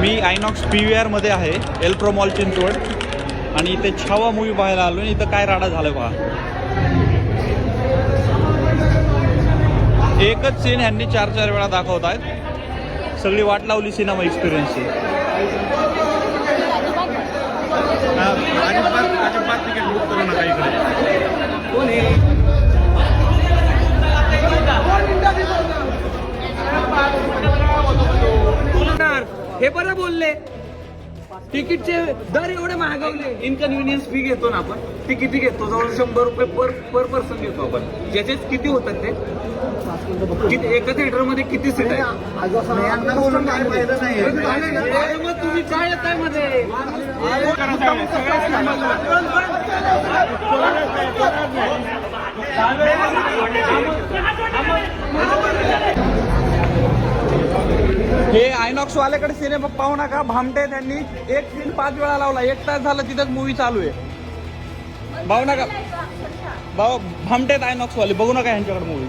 मी Inox P V आरमध्ये आहे एल्प्रो mall Chinchwad. आणि इथे छावा मूवी पाहायला आलो आणि इथं काय राडा झालं पहा एकच सीन ह्यांनी चार चार वेळा दाखवत आहेत सगळी वाट लावली सिनेमा एक्सपिरियन्सची अजिबात अजिबात तिकीट बुक करू नका इकडे. हे बरं बोलले. तिकीटचे दर एवढे महागवले. इनकन्व्हिनियन्स फी घेतो ना आपण. ती किती घेतो. जवळ शंभर रुपये पर पर पर्सन घेतो आपण. ज्याचे किती होतात ते. किती एका थिएटरमध्ये किती सीट आहे अरे मग तुम्ही काय येतायमध्ये? हे आयनॉक्स वाल्याकडे सिनेमा पाहू नका भामटे त्यांनी. एक सीन पाच वेळा लावला एक तास झाला तिथंच मूवी चालू आहे. भाऊ नका. भाऊ भामटेत आयनॉक्स वाले बघू नका यांच्याकडे मूवी